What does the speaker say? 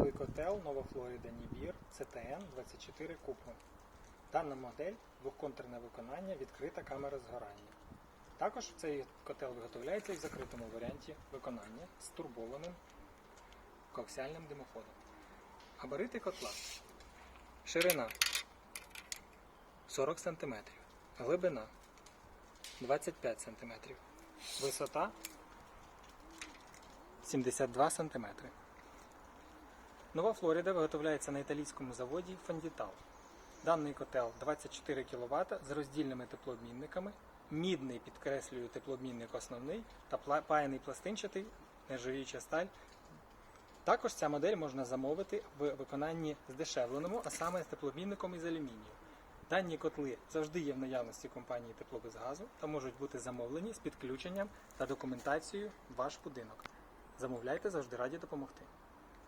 Газовий котел Нова Флорида Нібір CTN 24 купу. Дана модель двохконтурне виконання, відкрита камера згорання. Також цей котел виготовляється і в закритому варіанті виконання з турбованим коаксіальним димоходом. Габарити котла. Ширина 40 см. Глибина 25 см. Висота 72 см. Нова Флорида виготовляється на італійському заводі Фандітал. Даний котел 24 кВт з роздільними теплообмінниками, мідний підкреслюю теплообмінник основний та паяний пластинчатий нержавіюча сталь. Також ця модель можна замовити в виконанні здешевленому, а саме з теплообмінником із алюмінію. Дані котли завжди є в наявності компанії Тепло без газу та можуть бути замовлені з підключенням та документацією в ваш будинок. Замовляйте завжди раді допомогти.